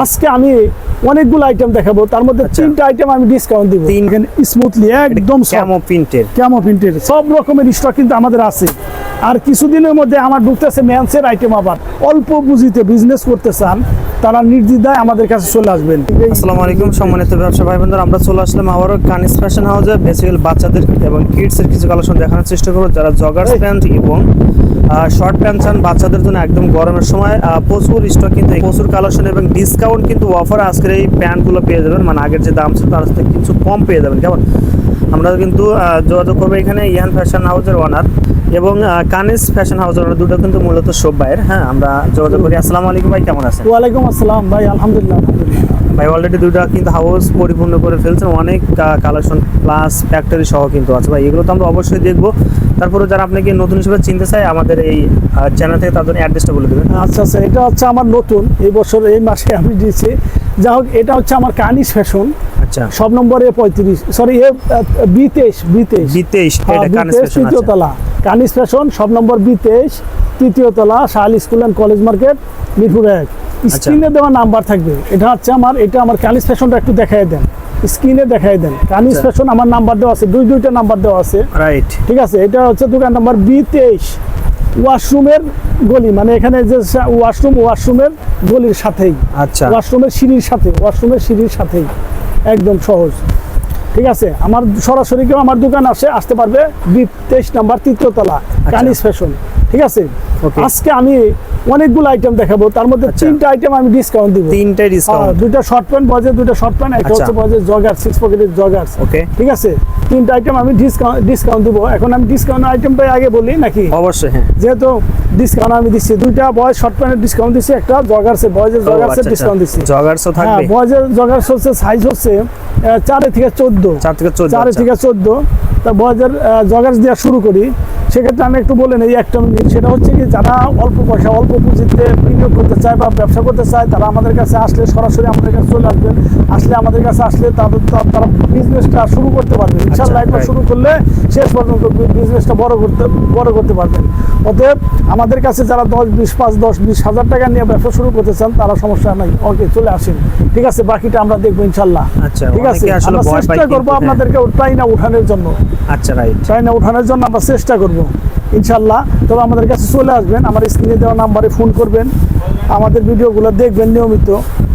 আজকে আমি অনেকগুলো আইটেম দেখাবো। তার মধ্যে আচ্ছা। তিনটা আইটেম আমি ডিসকাউন্ট দিব। তিন- স্মুথলি একদম ক্যামো প্রিন্টের ক্যামো প্রিন্টের সব রকমের স্টক কিন্তু আমাদের আছে। আর কিছুদিনের মধ্যে আমার ঢুকতেছে ম্যান্সের আইটেম আবার। অল্প বুঝিতে বিজনেস করতে চান। তারা নির্দ্বিধায় আমাদের কাছে চলে আসবেন। আসসালামু আলাইকুম সম্মানিত ব্যবসা ভাই বোনেরা আমরা চলে আসলাম আবারও কানিস ফ্যাশন হাউসে বেসিক্যাল বাচ্চাদের এবং কিডস এর কিছু কালেকশন দেখানোর চেষ্টা করব। যারা জগার্স প্যান্ট এবং শর্ট প্যান্ট চান বাচ্চাদের জন্য একদম গরমের সময় প্রচুর স্টক কিন্তু প্রচুর কালেকশন এবং ডিসকাউন্ট কিন্তু অফার আজকের এই প্যান্টগুলো পেয়ে যাবেন। মানে আগের যে দাম ছিল তার থেকে কিছু কম পেয়ে যাবেন। কেমন? আমরা কিন্তু যোগাযোগ করব এখানে ইয়ান ফ্যাশন হাউসের ওনার এবং কানিস ফ্যাশন হাউস ওনার দুটো কিন্তু মূলত সব ভাইয়ের। হ্যাঁ আমরা যোগাযোগ করি। আসসালামু আলাইকুম ভাই কেমন আছেন? ওয়ালাইকুম আসসালাম ভাই আলহামদুলিল্লাহ আলহামদুলিল্লাহ। ভাই অলরেডি দুইটা কিন্তু হাউস পরিপূর্ণ করে ফেলছেন। অনেক কালেকশন প্লাস ফ্যাক্টরি সহ কিন্তু আছে ভাই। এগুলো তো আমরা অবশ্যই দেখব। তারপরে যারা আপনাকে নতুন হিসেবে চিনতে চায় আমাদের এই চ্যানেল থেকে তাদের অ্যাড্রেসটা বলে দেবেন। আচ্ছা আচ্ছা এটা হচ্ছে আমার নতুন। এই বছর এই মাসে আমি দিয়েছি। যা হোক এটা হচ্ছে আমার কানিস ফ্যাশন আচ্ছা। সব নম্বরে পঁয়ত্রিশ সরি এ বি তেইশ বি তেইশ বিতেইশ হ্যাঁ, তৃতীয় তলা কানিস ফ্যাশন সব নম্বর তৃতীয় তলা Shahal school and college market Mirpur এক। আচ্ছা। স্ক্রিনে দেওয়া নাম্বার থাকবে। এটা হচ্ছে আমার এটা আমার কানিস ফ্যাশনটা একটু দেখাই দেন। স্ক্রিনে দেখাই দেন। কানিস আচ্ছা। ফ্যাশন আমার নাম্বার দেওয়া আছে দুই দুইটা নাম্বার দেওয়া আছে। রাইট ঠিক আছে? এটা হচ্ছে দোকান নাম্বার বি তেইশ ওয়াশরুমের গলি মানে এখানে যে ওয়াশরুম ওয়াশরুমের গলির সাথেই। আচ্ছা। ওয়াশরুমের সিঁড়ির সাথে ওয়াশরুমের সিঁড়ির সাথেই। একদম সহজ। ঠিক আছে? আমার সরাসরি কেউ আমার দোকান আসে আসতে পারবে। বি তেইশ নাম্বার তৃতীয়তলা কানিস ফ্যাশন। ঠিক আছে? আজকে আমি অনেকগুলো আইটেম দেখাবো তার মধ্যে আচ্ছা। তিনটা আইটেম আমি ডিসকাউন্ট দিব। তিনটাই ডিসকাউন্ট দুইটা শর্ট প্যান্ট বজে দুইটা শর্ট প্যান্ট একটা আচ্ছা। হচ্ছে বজে জগার সিক্স পকেটের জগার্স ওকে ঠিক আছে? তিনটা আইটেম আমি ডিসকাউন্ট ডিসকাউন্ট দিব। এখন আমি ডিসকাউন্ট আইটেমটাই আগে বলি নাকি? অবশ্যই হ্যাঁ। যেহেতু ডিসকাউন্ট আমি দিচ্ছি দুইটা বয়েজ শর্ট প্যান্টের ডিসকাউন্ট দিচ্ছি একটা জগার্সের বয়েজের জগার্সের ডিসকাউন্ট দিচ্ছি। জগার্সও হ্যাঁ থাকবে। বয়েজের জগার্স হচ্ছে সাইজ হচ্ছে চারে থেকে চোদ্দ। চার থেকে চোদ্দ চারে থেকে চোদ্দ। তা বয়েজের জগার্স দেওয়া শুরু করি। সেক্ষেত্রে আমি একটু বলে নেই একটা মিনিট সেটা হচ্ছে কি যারা অল্প পয়সা অল্প পুঁজিতে বিনিয়োগ করতে চায় বা ব্যবসা করতে চায় তারা আমাদের কাছে আসলে সরাসরি আমাদের কাছে চলে আসবেন। আসলে আমাদের কাছে আসলে তাদের তারা বিজনেসটা শুরু করতে পারবে ইনশাল্লাহ একবার শুরু করলে শেষ পর্যন্ত বিজনেসটা বড় করতে বড় করতে পারবেন। অতএব আমাদের কাছে যারা দশ বিশ পাঁচ দশ বিশ হাজার টাকা নিয়ে ব্যবসা শুরু করতে চান তারা সমস্যা নাই। ওকে চলে আসেন। ঠিক আছে বাকিটা আমরা দেখব ইনশাল্লাহ আচ্ছা, ঠিক আছে? আমরা চেষ্টা করব আপনাদেরকে আপনাদেরকে না উঠানোর জন্য। আচ্ছা রাইট ট্রাইনা উঠানোর জন্য আমরা চেষ্টা করব। ইনশাল্লাহ তবে আমাদের কাছে চলে আসবেন আমার স্ক্রিনে দেওয়া নাম্বারে ফোন করবেন আমাদের ভিডিওগুলো দেখবেন নিয়মিত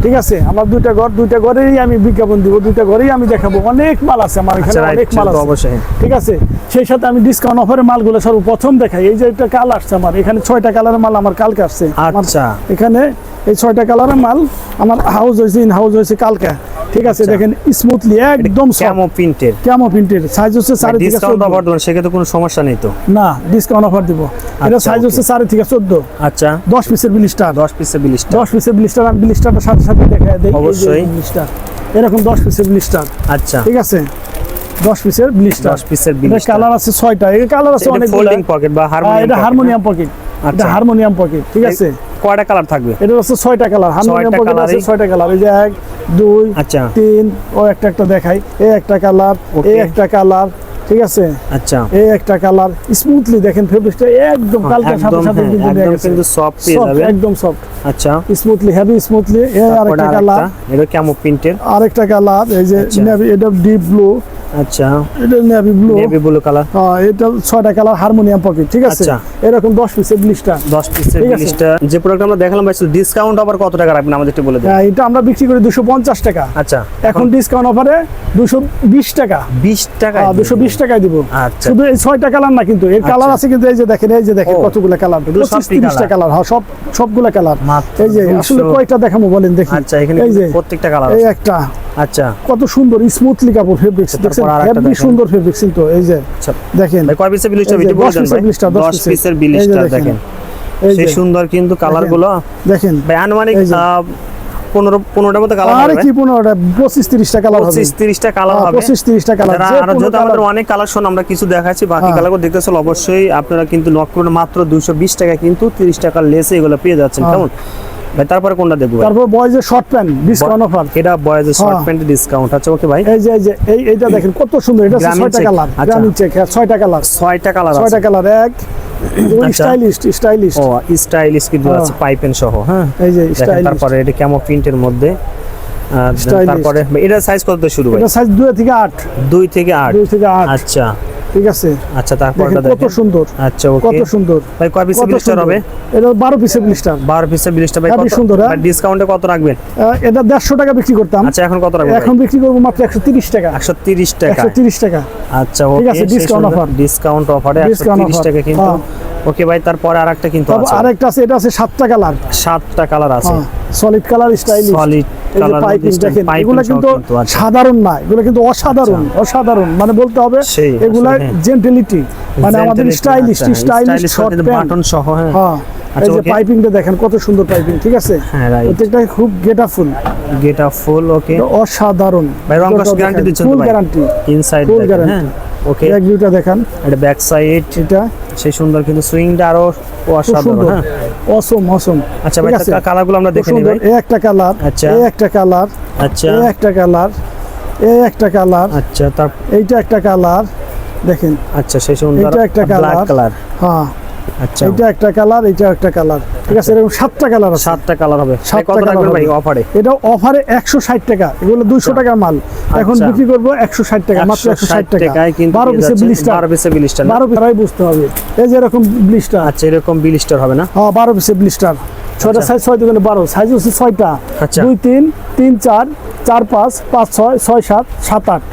ঠিক আছে? আমার দুইটা ঘর দুইটা ঘরেই আমি বিজ্ঞাপন দিব দুইটা ঘরেই আমি দেখাবো। অনেক মাল আছে আমার এখানে আচ্ছা অনেক মাল আছে অবশ্যই। ঠিক আছে? সেই সাথে আমি ডিসকাউন্ট অফারের মালগুলো সর্বপ্রথম দেখাই। এই যে একটা কাল আসছে আমার এখানে ছয়টা কালারের মাল আমার কালকে আসছে। আচ্ছা। এখানে এই ছয়টা কালারের মাল আমার হাউস হয়েছে ইন হাউস হয়েছে কালকে। ঠিক আছে আচ্ছা। দেখেন স্মুথলি একদম ক্যামো প্রিন্টের ক্যামো প্রিন্টের সাইজ হচ্ছে চারি থেকে ডিসকাউন্ট অফার দেবেন সেক্ষেত্রে কোনো সমস্যা নেই তো? না ডিসকাউন্ট অফার দিব। এটা আচ্ছা, সাইজ হচ্ছে চারি থেকে চোদ্দ। আচ্ছা। দশ পিসের বিলিস্টার দশ পিসে বিলিশটা দশ পিসের বিলিস্টার আমি সাথে সাথে দেখা দেই অবশ্যই। বিলিস্টার এরকম দশ পিসের বিলিস্টার আচ্ছা। ঠিক আছে? দশ পিসের বিলিস্টার দশ পিসের বিলিশটা কালার আছে ছয়টা। এই কালার আছে অনেক ফোল্ডিং পকেট বা হারমোনিয়াম এটা হারমোনিয়াম পকেট এটা আচ্ছা। হারমোনিয়াম পকেট ঠিক আছে? কয়টা কালার থাকবে? এটা হচ্ছে ছয়টা কালার হারমোনিয়াম পকেট আছে ছয়টা কালার এই যে এক দুই আচ্ছা। তিন ও একটা একটা দেখাই। এ একটা কালার এ একটা কালার ঠিক আছে? আচ্ছা। এই একটা কালার। স্মুথলি দেখেন ফেব্রিকটা একদম কালকে সাথে সাথে হ্যাঁ, কিন্তু একদম কিন্তু সফট পেয়ে যাবে একদম সফট আচ্ছা। স্মুথলি হেভি স্মুথলি এই তারপরে আরেকটা কালার। এটা কেমন প্রিন্টের? আরেকটা কালার এই যে আচ্ছা। এটা ডিপ ব্লু আচ্ছা। এটা navy blue navy blue colour এটা ছয়টা কালার হারমোনিয়াম পকেট ঠিক আছে? আচ্ছা। এরকম দশ পিসের ব্লিস্টার 10 পিসের ঠিক আছে। বিলিশটা যে প্রোডাক্ট আমরা দেখালাম ভাই ডিসকাউন্ট আবার কত টাকা রাখবেন আমাদের একটু বলে দেন। এটা আমরা বিক্রি করি দুশো পঞ্চাশ টাকা। আচ্ছা। এখন ডিসকাউন্ট অফারে দুশো বিশ টাকা। 20 টাকা দুশো বিশ টাকায় দিব। আচ্ছা। শুধু এই ছয়টা কালার না কিন্তু এর কালার আচ্ছা। আছে কিন্তু এই যে দেখেন এই যে দেখেন কতগুলো কালার এগুলো সব পঁচিশ তিরিশটা colour? কালার হ্যাঁ সব সবগুলো কালার এই যে আসলে কয়টা দেখাবো বলেন দেখি। আচ্ছা এখানে প্রত্যেকটা কালার এই একটা। আচ্ছা। কত সুন্দর স্মুথলি কাপড় ফেব্রিক্স আচ্ছা, দেখছেন? হেভি সুন্দর ফেব্রিক্স কিন্তু এই যে আচ্ছা। দেখেন। কয় পিসের বিলিশটা ভিডিও বলে 10 দেন পিসের ভাই? 10 10 পিসের। বিলিশটা দেখেন। সেই সুন্দর কিন্তু কালারগুলো দেখেন। ভাই আনুমানিক পনেরো পনেরোটার মতো কালার হবে। কি পনেরোটা? পঁচিশ তিরিশটা কালার হবে। পঁচিশ তিরিশটা কালার হ্যাঁ, হবে। পঁচিশ তিরিশটা কালার আরও যেহেতু আমাদের অনেক কালেকশন আমরা কিছু দেখাচ্ছি বাকি হ্যাঁ। কালার দেখতে অবশ্যই আপনারা কিন্তু নক করুন মাত্র দুশো বিশ টাকা কিন্তু তিরিশ টাকার লেসে এগুলো পেয়ে যাচ্ছেন। হ্যাঁ। কেমন? ভাই তারপরে কোনটা দেখব তারপর বয়েজের শর্ট প্যান্ট ডিসকাউন্ট অফার এটা বয়েজের শর্ট হ্যাঁ। প্যান্ট ডিসকাউন্ট আছে ওকে ভাই। এই যে এই যে এই এইটা দেখেন কত সুন্দর এটা হচ্ছে গ্রামীণ ছয়টা কালার আচ্ছা। গ্রামীণ চেক হ্যাঁ ছয়টা কালার ছয়টা কালার ছয়টা আছে কালার এক। আচ্ছা। স্টাইলিস্ট স্টাইলিস্ট ও স্টাইলিশ কিন্তু হ্যাঁ। আছে পাইপেন সহ হ্যাঁ। এই যে তারপরে এটা কেমন প্রিন্টের মধ্যে। তারপরে এটা সাইজ কত শুরু ভাই? এটা সাইজ দুই থেকে আট। দুই থেকে আট। দুই থেকে আট। আচ্ছা। ঠিক আছে? আচ্ছা তারপরে দেখেন কত সুন্দর। আচ্ছা কত সুন্দর। ভাই কয় পিসের ব্লিস্টার হবে? এটা বারো পিসের ব্লিস্টার বারো পিসের ব্লিস্টার ভাই কত সুন্দর, হ্যাঁ। ডিসকাউন্টে কত রাখবেন? এটা দেড়শো টাকা বিক্রি করতাম। আচ্ছা এখন কত রাখবেন এখন বিক্রি করব মাত্র একশো তিরিশ টাকা। একশো তিরিশ টাকা। একশো তিরিশ টাকা। আচ্ছা ঠিক ওকে আছে, discount offer। ডিসকাউন্ট অফারে Discount তিরিশ offer, টাকা কিন্তু। হ্যাঁ। ওকে ভাই তারপরে আর একটা কিন্তু আছে। আরেকটা আছে এটা আছে সাতটা কালার। সাতটা কালার আছে। সলিড কালার স্টাইলিশ সলিড এগুলো কিন্তু সাধারণ না এগুলো কিন্তু অসাধারণ অসাধারণ। মানে বলতে হবে এগুলা আসলে। মানে আমাদের স্টাইলিশ স্টাইলিশ শর্ট বাটন সহ হ্যাঁ। এই যে পাইপিংটা দেখেন কত সুন্দর পাইপিং ঠিক আছে? প্রত্যেকটা খুব গেটাফুল গেট আপ ফুল ওকে অসাধারণ। ভাই রং গ্যারান্টি দিচ্ছেন ফুল গ্যারান্টি ইনসাইড Full দেখেন ওকে এক ভিউটা দেখেন। এটা ব্যাক সাইড এটা সেই সুন্দর কিন্তু সুইংটা আরও অসাধারণ হ্যাঁ। অসম অসম আচ্ছা ভাই কালারগুলো আমরা দেখে নিই ভাই। এই একটা কালার আচ্ছা। এই একটা কালার আচ্ছা। এই একটা কালার এই একটা কালার আচ্ছা তার এইটা একটা কালার দেখেন। আচ্ছা সেই সুন্দর এটা একটা ব্ল্যাক কালার হ্যাঁ। আচ্ছা। এইটা একটা কালার এইটা একটা কালার। ঠিক আছে এরকম সাতটা কালার আছে। সাতটা কালার হবে। সাতটা কত colour ভাই অফারে এটা অফারে একশো ষাট টাকা। এগুলো দুইশো টাকার মাল। এখন আচ্ছা। বিক্রি করব একশো ষাট টাকা মাত্র একশো ষাট টাকা। টাকায় কিন্তু বারো পেয়ে ব্লিস্টার বারো পিসের ব্লিস্টার না? বারো পিসারাই বুঝতে হবে। এই যে এরকম ব্লিস্টার আচ্ছা এরকম ব্লিস্টার হবে না? হ্যাঁ বারো পিসের ব্লিস্টার ছয়টা আচ্ছা। সাইজ ছয় দোকানে বারো। সাইজ হচ্ছে ছয়টা। আচ্ছা। দুই তিন তিন চার চার পাঁচ পাঁচ ছয় ছয় সাত সাত আট।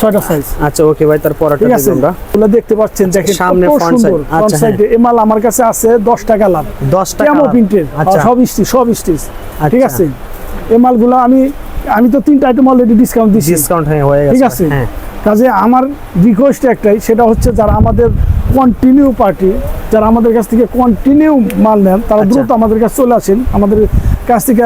ছয়টা সাইজ আচ্ছা ওকে ভাই ঠিক আছে? আমরা। দেখতে পাচ্ছেন দেখেন সামনে ফ্রন্ট আচ্ছা, সাইডে মাল আমার কাছে আছে দশটা কালার দশটা কেমন প্রিন্টের আচ্ছা। সব স্টিচ সব স্টিচ ঠিক আচ্ছা। আছে? এই মালগুলো আমি আমি তো তিনটা আইটেম অলরেডি ডিসকাউন্ট দিচ্ছি ডিসকাউন্ট হয়ে হয়ে গেছে। ঠিক আছে? হ্যাঁ। কাজে আমার রিকোয়েস্ট একটাই সেটা হচ্ছে যারা আমাদের কন্টিনিউ পার্টি যারা আমাদের কাছ থেকে কন্টিনিউ মাল নেন তারা আচ্ছা। দ্রুত আমাদের কাছে চলে আসেন। আমাদের কাছ থেকে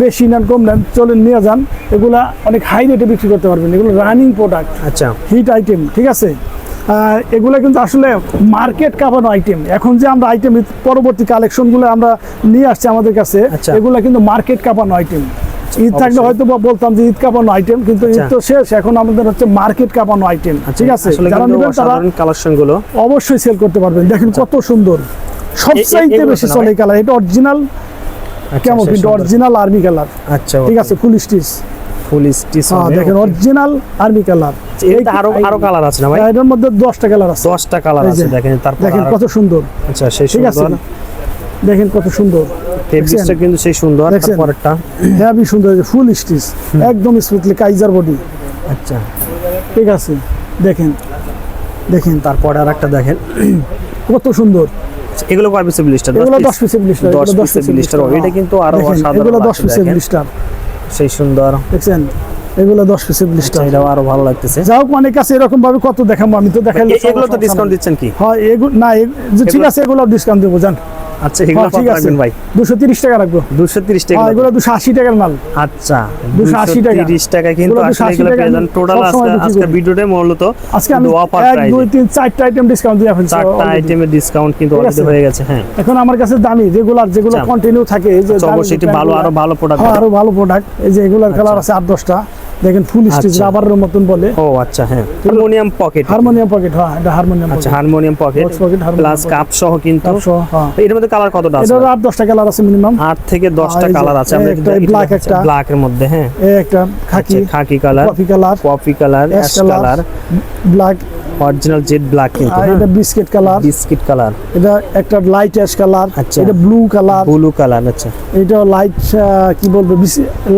বেশি নেন কম নেন চলে নিয়ে যান। এগুলা অনেক হাই রেটে বিক্রি করতে পারবেন। এগুলো রানিং প্রোডাক্ট আচ্ছা। হিট আইটেম ঠিক আছে? আহ, এগুলো কিন্তু আসলে মার্কেট কাঁপানো আইটেম এখন যে আমরা আইটেম পরবর্তী কালেকশনগুলো আমরা নিয়ে আসছি আমাদের কাছে আচ্ছা। এগুলো কিন্তু মার্কেট কাঁপানো আইটেম ঈদ থাকলে হয়তো বা বলতাম যে ঈদ কাঁপানো আইটেম কিন্তু ঈদ আচ্ছা। তো শেষ এখন আমাদের হচ্ছে মার্কেট কাঁপানো আইটেম ঠিক আছে? যারা নেবেন তারা অসাধারণ কালেকশনগুলো। অবশ্যই সেল করতে পারবেন। দেখেন কত সুন্দর। সবচাইতে বেশি চলে কালার এটা অরিজিনাল আচ্ছা, কেমন সেই কিন্তু অরিজিনাল আর্মি কালার আচ্ছা ঠিক আছে ফুল স্টিচ ফুল স্টিচ হ্যাঁ দেখেন অরিজিনাল আর্মি কালার এটা আরও আরও কালার আছে না ভাই? এটার মধ্যে দশটা কালার আছে। দশটা কালার আছে দেখেন তারপর দেখেন কত সুন্দর। আচ্ছা সেই ঠিক আছে দেখেন কত সুন্দর। ফেব্রিক্সটা কিন্তু সেই সুন্দর? তারপরটা হেভি সুন্দর ফুল স্টিচ একদম স্মুথলি কাইজার বডি আচ্ছা। ঠিক আছে দেখেন। দেখেন। তারপরে আর একটা দেখেন। কত সুন্দর। এগুলো কয় পিসের ব্লিস্টার এগুলো দশ পিসের ব্লিস্টার দশ পিসের ব্লিস্টার এটা কিন্তু আরও অসাধারণ এগুলো দশ লাগছে, পিসের ব্লিস্টার সেই সুন্দর। দেখছেন? এগুলো দশ পিসের ব্লিস্টার এটা আরও ভালো লাগতেছে। যাও অনেক আছে এরকম ভাবে কত দেখাবো আমি তো দেখাইলে এগুলো তো ডিসকাউন্ট দিচ্ছেন কি? হয় এগুলো না যে ঠিক আছে এগুলো ডিসকাউন্ট দেবো জান। আচ্ছা এগুলো হ্যাঁ, ঠিক আছে। ভাই? দুশো তিরিশ টাকা রাখব। দুশো তিরিশ টাকা হ্যাঁ এগুলো দুশো আশি টাকার মাল। আচ্ছা 280 টাকা। তিরিশ টাকা কিন্তু আসলে এগুলো টাকা পেয়ে যান। আমি টোটাল আজকে আজকে ভিডিওতে মূলত আজকে আমি অফার এক প্রাইস দুই তিন চারটা আইটেম ডিসকাউন্ট দিয়ে ফেলছি চারটা already। ডিসকাউন্ট কিন্তু অলরেডি হয়ে গেছে হ্যাঁ। এখন আমার কাছে দামি যেগুলো আচ্ছা। কন্টিনিউ থাকে এই যে আচ্ছা, অবশ্যই ভালো আরও ভালো প্রোডাক্ট আরও ভালো প্রোডাক্ট এই যে এগুলার কালার আছে আট দশটা। দেখেন ফুল স্টিচ। রাবারের মতন বলে। ও আচ্ছা হ্যাঁ। হারমোনিয়াম পকেট হারমোনিয়াম পকেট হ্যাঁ এটা হারমোনিয়াম আচ্ছা harmonium pocket pocket plus cup সহ কিন্তু। হ্যাঁ। এর মধ্যে কালার কতটা আছে? এটার আট দশটা কালার আছে মিনিমাম আট থেকে দশটা এই যে, কালার আছে। আমরা একটা, ব্ল্যাক একটা। ব্ল্যাক এর মধ্যে হ্যাঁ। এই একটা খাকি আচ্ছা, khaki colour coffee colour coffee colour S ash colour black original jet black কিন্তু আর এটা বিস্কিট কালার বিস্কিট কালার এটা একটা লাইট অ্যাশ কালার আচ্ছা। এটা ব্লু কালার ব্লু কালার আচ্ছা। এটা লাইট কি বলব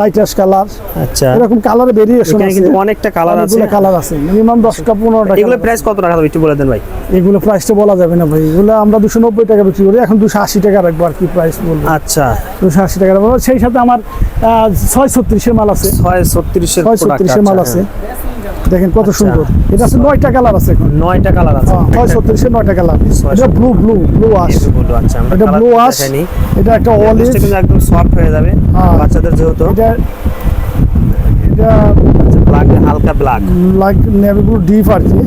লাইট অ্যাশ কালার আচ্ছা। এরকম কালার ভেরিয়েশন আছে কিন্তু অনেকটা কালার আছে। অনেকগুলো কালার আছে মিনিমাম দশটা পনেরোটা এগুলো প্রাইস কত টাকা হবে একটু বলে দেন ভাই। এগুলো প্রাইসটা বলা যাবে না ভাই। এগুলো আমরা দুশো নব্বই টাকা বিক্রি করি এখন দুশো আশি টাকা রাখব আর কি প্রাইস বলব। আচ্ছা। দুশো আশি টাকা রাখব। সেই সাথে আমার আহ, ছয় ছত্রিশের মাল আছে। ছয় ছত্রিশের ছয় প্রোডাক্ট ছত্রিশের মাল আছে। দেখেন কত সুন্দর। এটা আছে নয়টা কালার আছে এখন। নয়টা কালার আছে। হ্যাঁ, ছয় ছত্রিশের নয়টা কালার। এটা ব্লু ব্লু ব্লু আচ্ছা এটা ব্লু আশ এটা একটা অলিভ জিনিসটা কিন্তু একদম সফট হয়ে যাবে হ্যাঁ। বাচ্চাদের যেহেতু। এটা এটা ব্ল্যাক হালকা black like navy blue deep আর কি।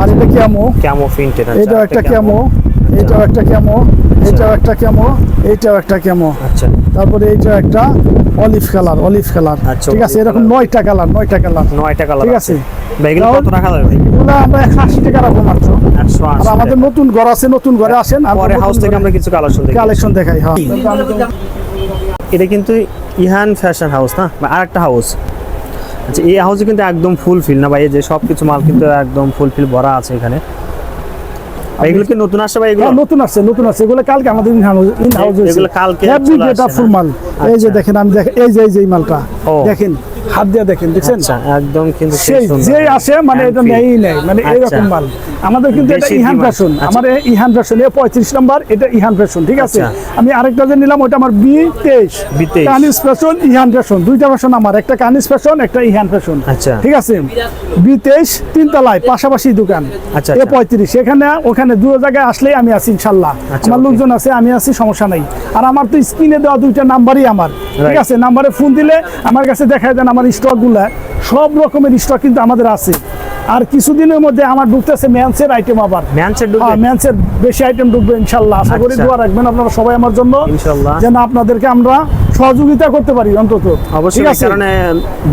আর এটা কেমো ক্যামো প্রিন্টেড এটা একটা কেমো এটাও একটা কেমো এটাও একটা কেমো এটাও একটা কেমো আচ্ছা। তারপরে এইটাও একটা অলিভ কালার অলিভ কালার আচ্ছা, ঠিক আছে এরকম নয়টা কালার নয়টা কালার নয়টা কালার ঠিক আছে। এগুলো কত রাখা যাবে এগুলো আমরা একশো আশি টাকা রাখব মাত্র। আর আমাদের নতুন ঘর আছে নতুন ঘরে আসেন পরে হাউস থেকে আমরা কিছু কালেকশন কালেকশন দেখাই হ্যাঁ। এটা কিন্তু ইহান ফ্যাশন হাউস না? আরেকটা হাউস আচ্ছা এই হাউসে কিন্তু একদম ফুলফিল না ভাই? এই যে সব কিছু মাল কিন্তু একদম ফুল ফিল ভরা আছে এখানে। এগুলো কি নতুন আসছে ভাই এগুলো? হ্যাঁ, নতুন আছে নতুন আছে এগুলো কালকে আমাদের ইন হাউস ইন হাউস এগুলো কালকে ফুল মাল। এই যে আচ্ছা। দেখেন আমি দেখেন এই যে এই যে এই মালটা। দেখেন হাত দিয়ে দেখেন দেখছেন? আচ্ছা একদম কিন্তু সেই যে আসে মানে এটা নেই নেই মানে আচ্ছা। এইরকম মাল। আমাদের কিন্তু এটা ইহান ফ্যাশন আচ্ছা। আমার ইহান ফ্যাশন এ পঁয়ত্রিশ নাম্বার এটা ইহান ফ্যাশন ঠিক আছে। আমি আরেকটা যে নিলাম ওটা আমার বি তেইশ। B23 Kanis fashion Ihan fashion দুইটা ফ্যাশন আমার একটা কানিস ফ্যাশন একটা ইহান ফ্যাশন আচ্ছা। ঠিক আছে? বি তেইশ তিনতলায় পাশাপাশি দোকান। আচ্ছা, এ। পঁয়ত্রিশ এখানে ওখানে দু জায়গায় আসলেই আমি আছি ইনশাল্লাহ। আমার লোকজন আছে আমি আছি সমস্যা নাই। আর আমার তো স্ক্রিনে দেওয়া দুইটা নাম্বারই আমার। ঠিক আছে নাম্বারে ফোন দিলে আমার কাছে দেখায় দেন আমার স্টকগুলা সব রকমের স্টক কিন্তু আমাদের আছে। আর কিছুদিনের মধ্যে আমার ঢুকতেছে ম্যান্সের আইটেম আবার। ম্যানসেট হ্যাঁ ঢুকবে ম্যান্সের বেশি আইটেম ঢুকবে ইনশাল্লাহ। আশা করি আচ্ছা। দোয়া রাখবেন আপনারা সবাই আমার জন্য। ইনশাল্লাহ। যেন আপনাদেরকে আমরা সহযোগিতা করতে পারি অন্তত। অবশ্যই কারণে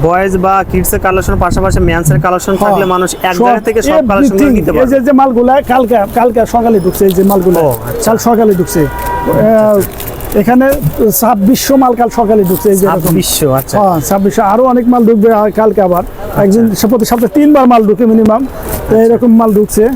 বয়েজ বা কিডস এর কালেকশন পাশাপাশি মেন্স এর কালেকশন থাকলে। মানুষ এক জায়গা থেকে সব কালেকশন নিতে এই যে যে মালগুলা কালকে কালকে সকালে ঢুকছে এই যে মালগুলো। আচ্ছা। কাল সকালে ঢুকছে। আহ, এখানে ছাব্বিশশো মাল কাল সকালে ঢুকছে। ছাব্বিশশো আচ্ছা। হ্যাঁ ছাব্বিশশো। আরও অনেক মাল ঢুকবে কালকে আবার। একদিন প্রতি সপ্তাহে তিনবার মাল ঢুকে মিনিমাম তো এরকম মাল ঢুকছে।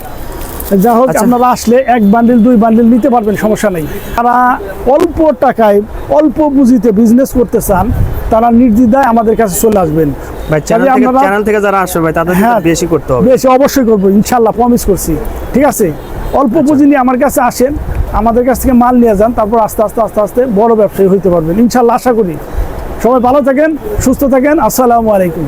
যা হোক আচ্ছা। আপনারা আসলে এক বান্ডিল দুই বান্ডিল নিতে পারবেন সমস্যা নেই। তারা অল্প টাকায় অল্প পুঁজিতে বিজনেস করতে চান তারা নির্দ্বিধায় আমাদের কাছে চলে আসবেন। ভাই চ্যানেল থেকে আপনারা- চ্যানেল থেকে যারা আসবে ভাই তাদের হ্যাঁ। বেশি করতে হবে। বেশি অবশ্যই করব ইনশাল্লাহ প্রমিস করছি। ঠিক আছে? অল্প পুঁজি নিয়ে আমার কাছে আসেন আমাদের কাছ থেকে মাল নিয়ে যান, তারপর আস্তে আস্তে আস্তে আস্তে বড় ব্যবসায়ী হইতে পারবেন। ইনশাল্লাহ আশা করি। সবাই ভালো থাকেন, সুস্থ থাকেন। আসসালামু আলাইকুম।